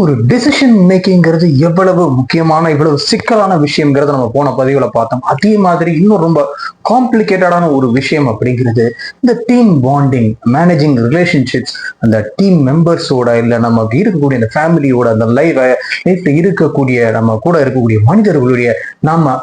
ஒரு டெசிஷன் மேக்கிங்கிறது எவ்வளவு முக்கியமான இவ்வளவு சிக்கலான விஷயங்கிறத நம்ம போன பதிவுல பார்த்தோம். அதே மாதிரி இன்னும் ரொம்ப காம்ப்ளிகேட்டடான ஒரு விஷயம் அப்படிங்கிறது இந்த டீம் பாண்டிங் மேனேஜிங் ரிலேஷன்ஷிப்ஸ் அந்த டீம் மெம்பர்ஸோட இல்ல நமக்கு இருக்கக்கூடிய அந்த ஃபேமிலியோட அந்த லைஃப் லைஃப்ல இருக்கக்கூடிய நம்ம கூட இருக்கக்கூடிய மனிதர்களுடைய நாம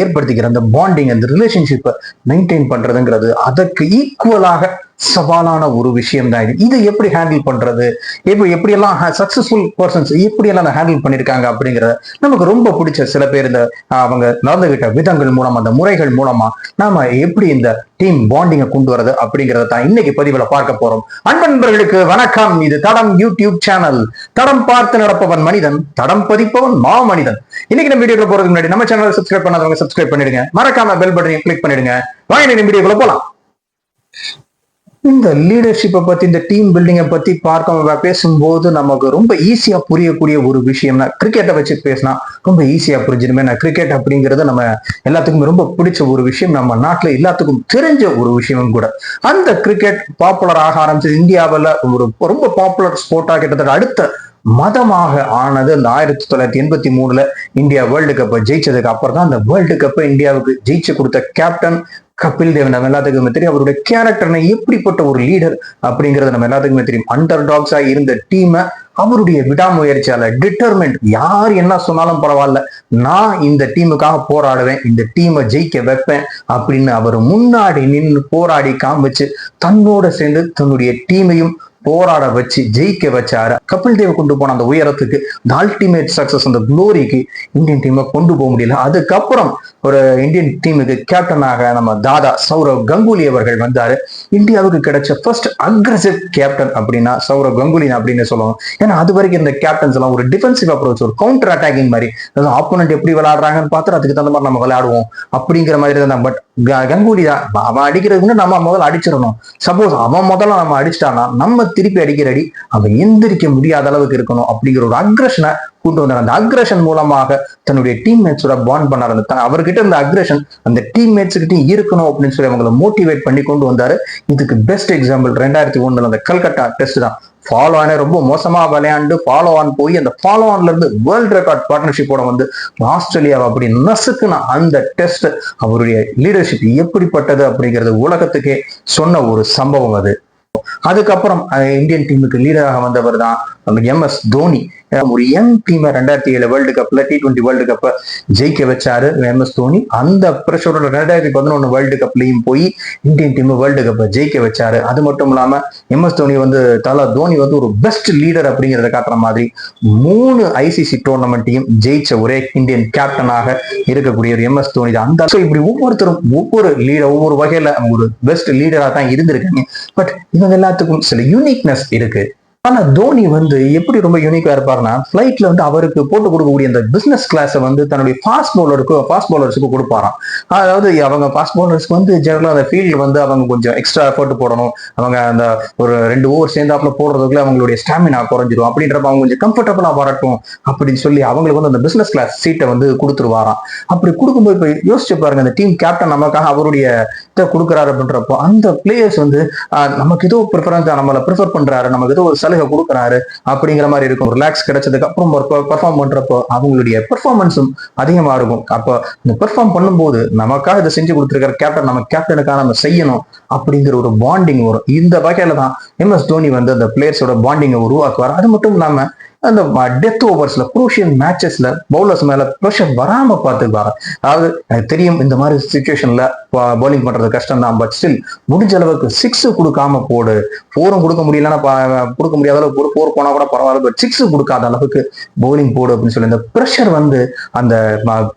ஏற்படுத்திக்கிற அந்த பாண்டிங் அந்த ரிலேஷன்ஷிப்பை மெயின்டைன் பண்றதுங்கிறது அதற்கு ஈக்குவலாக சவாலான ஒரு விஷயம் தான் இது. இதை எப்படி ஹேண்டில் பண்றது? இப்போ எப்படியெல்லாம் சக்சஸ்ஃபுல் பர்சன்ஸ் எப்படியெல்லாம் அதை ஹேண்டில் பண்ணியிருக்காங்க அப்படிங்கிறத நமக்கு ரொம்ப பிடிச்ச சில பேர் இந்த அவங்க நடந்துகிட்ட விதங்கள் மூலமா அந்த முறைகள் மூலமா நாம எப்படி இந்த டீம் பாண்டிங்கை கொண்டு வரது அப்படிங்கறத தான் இன்னைக்கு பதிவுல பார்க்க போறோம். அன்பன்பர்களுக்கு வணக்கம். இது தடம் யூடியூப் சேனல் தடம் பார்த்து நடப்பவன் மனிதன் தடம் பதிப்பவன் மா மனிதன் இன்னைக்கு நம்ம வீடியோக்குள்ள போறதுக்கு முன்னாடி நம்ம சேனலை சப்ஸ்கிரைப் பண்ணாதவங்க சப்ஸ்கிரைப் பண்ணிடுங்க. மறக்காம பெல் பட்டனை கிளிக் பண்ணிடுங்க. வாங்க வீடியோக்குள்ள போலாம். இந்த லீடர்ஷிப்பை பத்தி இந்த டீம் பில்டிங்கை பத்தி பார்க்க பேசும்போது நமக்கு ரொம்ப ஈஸியா புரியக்கூடிய ஒரு விஷயம்னா கிரிக்கெட்டை வச்சு பேசினா ரொம்ப ஈஸியா புரிஞ்சிருமே. நான் கிரிக்கெட் அப்படிங்கிறது நம்ம எல்லாத்துக்குமே ரொம்ப பிடிச்ச ஒரு விஷயம். நம்ம நாட்டுல எல்லாத்துக்கும் தெரிஞ்ச ஒரு விஷயமும் கூட. அந்த கிரிக்கெட் பாப்புலர் ஆக ஆரம்பிச்சது இந்தியாவில். ஒரு ரொம்ப பாப்புலர் ஸ்போர்ட்டா கிட்டத்தட்ட அடுத்த மதமாக ஆனது அந்த ஆயிரத்தி தொள்ளாயிரத்தி எண்பத்தி மூணுல இந்தியா வேர்ல்டு கப்பை ஜெயிச்சதுக்கு அப்புறம் தான் அந்த வேர்ல்டு கப்பை இந்தியாவுக்கு ஜெயிச்சு கொடுத்த கேப்டன் கபில் தேவ். நம்ம எல்லாத்துக்குமே தெரியும் அவருடைய கேரக்டர்னா எப்படிப்பட்ட ஒரு லீடர் அப்படிங்கறது நம்ம எல்லாத்துக்குமே தெரியும். அண்டர் டாக்ஸா இருந்த டீமை அவருடைய விடாமுயற்சியால டிட்டர்மெண்ட் யார் என்ன சொன்னாலும் பரவாயில்ல நான் இந்த டீமுக்காக போராடுவேன் இந்த டீமை ஜெயிக்க வைப்பேன் அப்படின்னு அவர் முன்னாடி நின்று போராடி காமிச்சு தன்னோட சேர்ந்து தன்னுடைய டீமையும் போராட வச்சு ஜெயிக்க வச்சாரு கபில் தேவ் கொண்டு போன அந்த உயரத்துக்கு இந்த அல்டிமேட் சக்சஸ் அந்த குளோரிக்கு இந்தியன் டீமை கொண்டு போக முடியல. அதுக்கப்புறம் ஒரு இந்தியன் டீமுக்கு கேப்டனாக நம்ம தாதா சௌரவ் கங்குலி அவர்கள் வந்தாரு. இந்தியாவுக்கு கிடைச்ச ஃபர்ஸ்ட் அக்ரசிவ் கேப்டன் அப்படின்னா சௌரவ் கங்குலி அப்படின்னு சொல்லுவோம் ஏன்னா அது வரைக்கும் இந்த கேப்டன்ஸ் எல்லாம் ஒரு டிஃபென்சிவ் அப்ரோச் ஒரு கவுண்டர் அட்டாக்கிங் மாதிரி. அதாவது ஆப்போனன்ட் எப்படி விளையாடுறாங்கன்னு பார்த்து அதுக்கு தகுந்த மாதிரி நம்ம விளையாடுவோம் அப்படிங்கிற மாதிரி தான். பட் கங்குலி தான் அவன் அடிக்கிறதுக்கு நம்ம முதல்ல அடிச்சிடணும். சப்போஸ் அவன் முதல்ல நம்ம அடிச்சிட்டானா நம்ம திருப்பி அடிக்கிற அடி அவன் எந்திரிக்க முடியாத அளவுக்கு இருக்கணும் அப்படிங்கிற ஒரு அக்ரஷனை கொண்டு வந்தார். அந்த அக்ரஷன் மூலமாக தன்னுடைய டீம்மேட்ஸோட பாண்ட் பண்ணார். அந்த அவர்கிட்ட இருந்த அக்ரஷன் அந்த டீம்மேட்ஸ் கிட்ட இருக்கணும் அப்படின்னு சொல்லி அவங்களை மோட்டிவேட் பண்ணி கொண்டு வந்தாரு. இதுக்கு பெஸ்ட் எக்ஸாம்பிள் ரெண்டாயிரத்தி ஒண்ணுல அந்த கல்கட்டா டெஸ்ட் தான். ஃபாலோ ஆனே ரொம்ப மோசமா விளையாண்டு ஃபாலோ ஆன் போய் அந்த ஃபாலோ ஆன்ல இருந்து வேர்ல்ட் ரெக்கார்ட் பார்ட்னர்ஷிப்போட வந்து ஆஸ்திரேலியாவை அப்படி நசுக்குன அந்த டெஸ்ட் அவருடைய லீடர்ஷிப் எப்படிப்பட்டது அப்படிங்கிறது உலகத்துக்கே சொன்ன ஒரு சம்பவம் அது. அதுக்கப்புறம் இந்தியன் டீமுக்கு லீடராக வந்தவர் தான் நம்ம எம் எஸ் தோனி ஒரு யங் டீமை ரெண்டாயிரத்தி ஏழு வேர்ல்டு கப்ல டி டுவெண்ட்டி வேர்ல்டு கப்பை ஜெயிக்க வச்சாரு எம் எஸ் தோனி அந்த பிரஷரோட ரெண்டாயிரத்தி பதினொன்று வேர்ல்டு கப்லயும் போய் இந்தியன் டீம் வேர்ல்டு கப்பை ஜெயிக்க வச்சாரு. அது மட்டும் இல்லாம எம் எஸ் தோனி வந்து தலா தோனி வந்து ஒரு பெஸ்ட் லீடர் அப்படிங்கிறத காட்டுற மாதிரி மூணு ஐசிசி டோர்னமெண்ட்டையும் ஜெயிச்ச ஒரே இந்தியன் கேப்டனாக இருக்கக்கூடிய ஒரு எம் எஸ் தோனி தான். அந்த இப்படி ஒவ்வொருத்தரும் ஒவ்வொரு லீடர் ஒவ்வொரு வகையில ஒரு பெஸ்ட் லீடரா தான் இருந்திருக்காங்க. பட் இவங்க எல்லாத்துக்கும் சில யூனிக்னஸ் இருக்கு. ஆனா தோனி வந்து எப்படி ரொம்ப யூனிக்கா இருப்பாருன்னா ஃபிளைட்ல வந்து அவருக்கு போட்டு கொடுக்கக்கூடிய அந்த பிசினஸ் கிளாஸை வந்து தன்னுடைய ஃபாஸ்ட் பவுலருக்கு ஃபாஸ்ட் பவுலர்ஸுக்கு கொடுப்பாராம். அதாவது அவங்க ஃபாஸ்ட் பவுலர்ஸ்க்கு வந்து ஜெனரலா அந்த ஃபீல்டு வந்து அவங்க கொஞ்சம் எக்ஸ்ட்ரா எஃபர்ட் போடணும். அவங்க அந்த ஒரு ரெண்டு ஓவர் சேர்ந்தாப்புல போடுறதுக்குள்ள அவங்களுடைய ஸ்டாமினா குறைஞ்சிரும். அப்படின்றப்ப அவங்க கொஞ்சம் கம்ஃபர்டபுளா வரட்டும் அப்படின்னு சொல்லி அவங்களுக்கு வந்து அந்த பிசினஸ் கிளாஸ் சீட்டை வந்து கொடுத்துருவாராம். அப்படி கொடுக்கும்போது இப்ப யோசிச்சு பாருங்க அந்த டீம் கேப்டன் நமக்காக அவருடைய இதை கொடுக்குறாரு அப்படின்றப்போ அந்த பிளேயர்ஸ் வந்து நமக்கு ஏதோ ப்ரிஃபரன்ஸ் நம்மளை ப்ரிஃபர் பண்றாரு. நமக்கு ஏதோ ஒரு சலுகை கொடுக்குறாரு அப்படிங்கிற மாதிரி இருக்கும். ரிலாக்ஸ் கிடைச்சதுக்கு அப்புறம் பெர்ஃபார்ம் பண்றப்போ அவங்களுடைய பெர்ஃபார்மன்ஸும் அதிகமா இருக்கும். அப்போ இந்த பெர்ஃபார்ம் பண்ணும்போது நமக்காக இதை செஞ்சு கொடுத்துருக்கிற கேப்டன் நம்ம கேப்டனுக்காக நம்ம செய்யணும் அப்படிங்கிற ஒரு பாண்டிங் வரும். இந்த வகையில தான் எம் எஸ் தோனி வந்து அந்த பிளேயர்ஸோட பாண்டிங்கை உருவாக்குவார். அது மட்டும் இல்லாம அந்த டெத் ஓவர்ஸ்ல குரூஷியல் மேட்சஸ்ல பவுலர்ஸ் மேல ப்ரெஷர் வராம பார்த்துக்குவாங்க அதாவது எனக்கு தெரியும் இந்த மாதிரி சுச்சுவேஷன்ல பவுலிங் பண்றது கஷ்டம் தான் பட் ஸ்டில் முடிஞ்ச அளவுக்கு சிக்ஸ் கொடுக்காம போடு. ஃபோரும் கொடுக்க முடியலன்னா கொடுக்க முடியாத அளவுக்கு ஒரு ஃபோர் போனா கூட பரவாயில்ல பட் சிக்ஸ் கொடுக்காத அளவுக்கு பவுலிங் போடு அப்படின்னு சொல்லி இந்த ப்ரெஷர் வந்து அந்த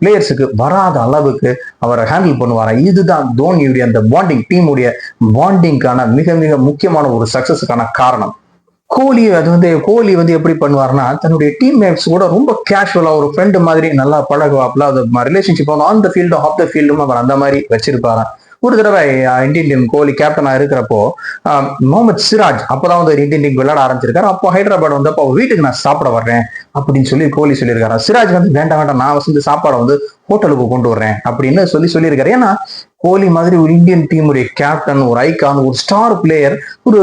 பிளேயர்ஸுக்கு வராத அளவுக்கு அவரை ஹேண்டில் பண்ணுவாராம் இதுதான் தோனியுடைய அந்த பாண்டிங் டீமுடைய பாண்டிங்கான மிக மிக முக்கியமான ஒரு சக்சஸுக்கான காரணம். கோலி அது வந்து கோலி வந்து எப்படி பண்ணுவார்னா தன்னுடைய டீம் மேட்ஸ் கூட ரொம்ப கேஷுவலா ஒரு ஃப்ரெண்டு மாதிரி நல்லா பழகுவாப்ல அது ரிலேஷன்ஷிப் வந்து on the field off the ஃபீல்டும் அவர் அந்த மாதிரி வச்சிருப்பாராம். ஒரு தடவை இந்தியன் டீம் கோலி கேப்டனா இருக்கிறப்போ முகமது சிராஜ் அப்பதான் வந்து இந்தியன் டீம் விளையாட ஆரம்பிச்சிருக்காரு. அப்போ ஹைதராபாத் வந்து அப்போ வீட்டுக்கு நான் சாப்பிட வர்றேன் அப்படின்னு சொல்லி கோலி சொல்லியிருக்காரு சிராஜ் வந்து வேண்டாம் வேண்டாம் நான் வந்து சாப்பாடை வந்து ஹோட்டலுக்கு கொண்டு வர்றேன் அப்படின்னு சொல்லி சொல்லியிருக்காரு. ஏன்னா கோலி மாதிரி ஒரு இந்தியன் டீமுடைய கேப்டன் ஒரு ஐகான் ஒரு ஸ்டார் பிளேயர் ஒரு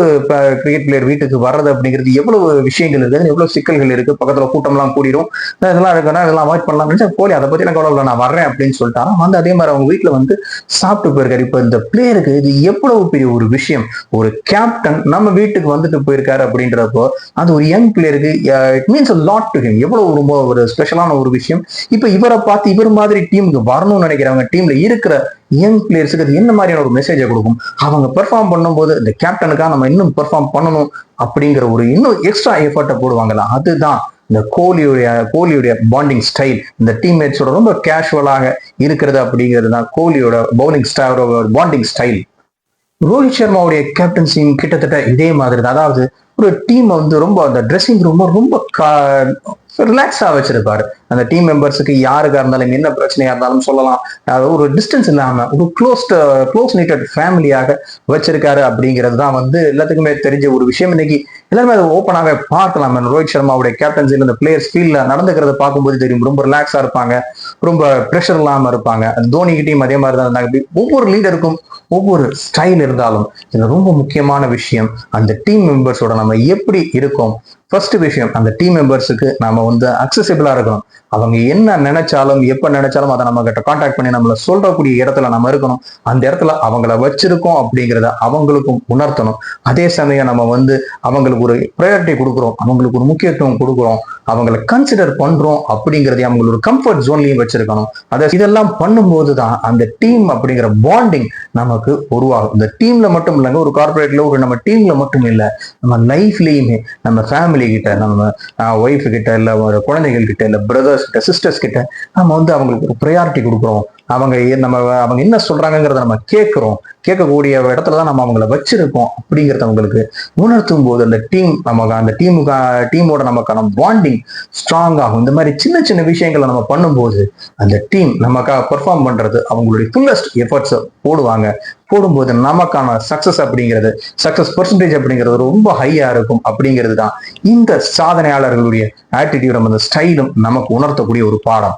கிரிக்கெட் பிளேயர் வீட்டுக்கு வர்றது அப்படிங்கிறது எவ்வளவு விஷயங்கள் இருக்குது எவ்வளவு சிக்கல்கள் இருக்கு பக்கத்துல கூட்டம்லாம் கூடிரும். இதெல்லாம் இருக்குன்னா இதெல்லாம் அவாய்ட் பண்ணலாம் கோலி அதை பத்தி எனக்கு கவலை நான் வர்றேன் அப்படின்னு சொல்லிட்டாரா வந்து அதே மாதிரி அவங்க வீட்டுல வந்து சாப்பிட்டு போயிருக்காரு. இப்ப இந்த பிளேயருக்கு இது எவ்வளவு பெரிய ஒரு விஷயம்? ஒரு கேப்டன் நம்ம வீட்டுக்கு வந்துட்டு போயிருக்காரு அப்படின்றப்போ அது ஒரு young பிளேயருக்கு it means lot to him எவ்வளவு ரொம்ப ஒரு ஸ்பெஷலான ஒரு விஷயம். இப்ப இவரை பார்த்து இவர் மாதிரி டீமுக்கு வரணும்னு நினைக்கிறவங்க டீம்ல இருக்கிற யங் பிளேயர்ஸுக்கு அது என்ன மாதிரியான ஒரு மெசேஜை கொடுக்கும்? அவங்க பெர்ஃபார்ம் பண்ணும்போது இந்த கேப்டனுக்காக நம்ம இன்னும் பெர்ஃபார்ம் பண்ணணும் அப்படிங்கிற ஒரு இன்னும் எக்ஸ்ட்ரா எஃபர்ட்டை போடுவாங்களா அதுதான் இந்த கோலியுடைய கோலியுடைய பாண்டிங் ஸ்டைல் இந்த டீம்மேட்ஸோட ரொம்ப கேஷுவலாக இருக்கிறது அப்படிங்கிறது தான் கோலியோட பவுலிங் ஸ்டைலோட பாண்டிங் ஸ்டைல் ரோஹித் சர்மாவுடைய கேப்டன்சியும் கிட்டத்தட்ட இதே மாதிரி தான். அதாவது ஒரு டீம் வந்து ரொம்ப அந்த ட்ரெஸ்ஸிங் ரூம் ரொம்ப ரிலாக்ஸா வச்சிருப்பாரு. அந்த டீம் மெம்பர்ஸுக்கு யாருக்காக இருந்தாலும் என்ன பிரச்சனையா இருந்தாலும் சொல்லலாம். ஒரு டிஸ்டன்ஸ் இல்லாம ஒரு க்ளோஸ் க்ளோஸ் நீட்டட் ஃபேமிலியாக வச்சிருக்காரு அப்படிங்கிறது தான் வந்து எல்லாத்துக்குமே தெரிஞ்ச ஒரு விஷயம். இன்னைக்கு எல்லாருமே அதை ஓப்பனாகவே பார்க்கலாம். ரோஹித் சர்மாவுடைய கேப்டன்சியில் இந்த பிளேயர்ஸ் ஃபீல்டில் நடந்துக்கிறத பார்க்கும்போது தெரியும். ரொம்ப ரிலாக்ஸாக இருப்பாங்க. ரொம்ப ப்ரெஷர் இல்லாமல் இருப்பாங்க. தோனி கிட்டையும் அதே மாதிரி தான் இருந்தாங்க ஒவ்வொரு லீடருக்கும் ஒவ்வொரு ஸ்டைல் இருந்தாலும் இது ரொம்ப முக்கியமான விஷயம் அந்த டீம் மெம்பர்ஸோட நம்ம எப்படி இருக்கோம்? ஃபர்ஸ்ட் விஷயம் அந்த டீம் மெம்பர்ஸுக்கு நாம வந்து அக்சசிபிளா இருக்கணும். அவங்க என்ன நினைச்சாலும் எப்ப நினைச்சாலும் அதை நம்ம கிட்ட காண்டாக்ட் பண்ணி நம்மள சொல்றக்கூடிய இடத்துல நம்ம இருக்கணும். அந்த இடத்துல அவங்கள வச்சிருக்கோம் அப்படிங்கிறத அவங்களுக்கும் உணர்த்தணும். அதே சமயம் நம்ம வந்து அவங்களுக்கு ஒரு ப்ரையாரிட்டி கொடுக்குறோம் அவங்களுக்கு ஒரு முக்கியத்துவம் கொடுக்குறோம் அவங்கள கன்சிடர் பண்றோம் அப்படிங்கிறதையும் அவங்களோட கம்ஃபர்ட் ஜோன்லயும் வச்சிருக்கணும். அதை இதெல்லாம் பண்ணும்போது தான் அந்த டீம் அப்படிங்கிற பாண்டிங் நமக்கு உருவாகும். இந்த டீம்ல மட்டும் இல்லைங்க ஒரு கார்பரேட்ல ஒரு நம்ம டீம்ல மட்டும் இல்லை நம்ம லைஃப்லயுமே நம்ம ஃபேமிலி கிட்ட நம்ம ஒய்ஃப் கிட்ட இல்ல குழந்தைகள் கிட்ட இல்ல பிரதர்ஸ் கிட்ட சிஸ்டர்ஸ் கிட்ட நம்ம வந்து அவங்களுக்கு ஒரு ப்ரையாரிட்டி கொடுக்குறோம். அவங்க நம்ம அவங்க என்ன சொல்றாங்கிறத நம்ம கேட்குறோம். கேட்கக்கூடிய இடத்துல தான் நம்ம அவங்கள வச்சிருக்கோம் அப்படிங்கிறத அவங்களுக்கு உணர்த்தும் போது அந்த டீம் நமக்கு அந்த டீமுக்கு டீமோட நமக்கான பாண்டிங் ஸ்ட்ராங் ஆகும். இந்த மாதிரி சின்ன சின்ன விஷயங்களை நம்ம பண்ணும்போது அந்த டீம் நமக்காக பெர்ஃபார்ம் பண்றது அவங்களுடைய ஃபுல்லஸ்ட் எஃபர்ட்ஸை போடுவாங்க. போடும்போது நமக்கான சக்சஸ் அப்படிங்கிறது சக்சஸ் பர்சன்டேஜ் அப்படிங்கிறது ரொம்ப ஹையா இருக்கும் அப்படிங்கிறது தான் இந்த சாதனையாளர்களுடைய ஆட்டிடியூடும் அந்த ஸ்டைலும் நமக்கு உணர்த்தக்கூடிய ஒரு பாடம்.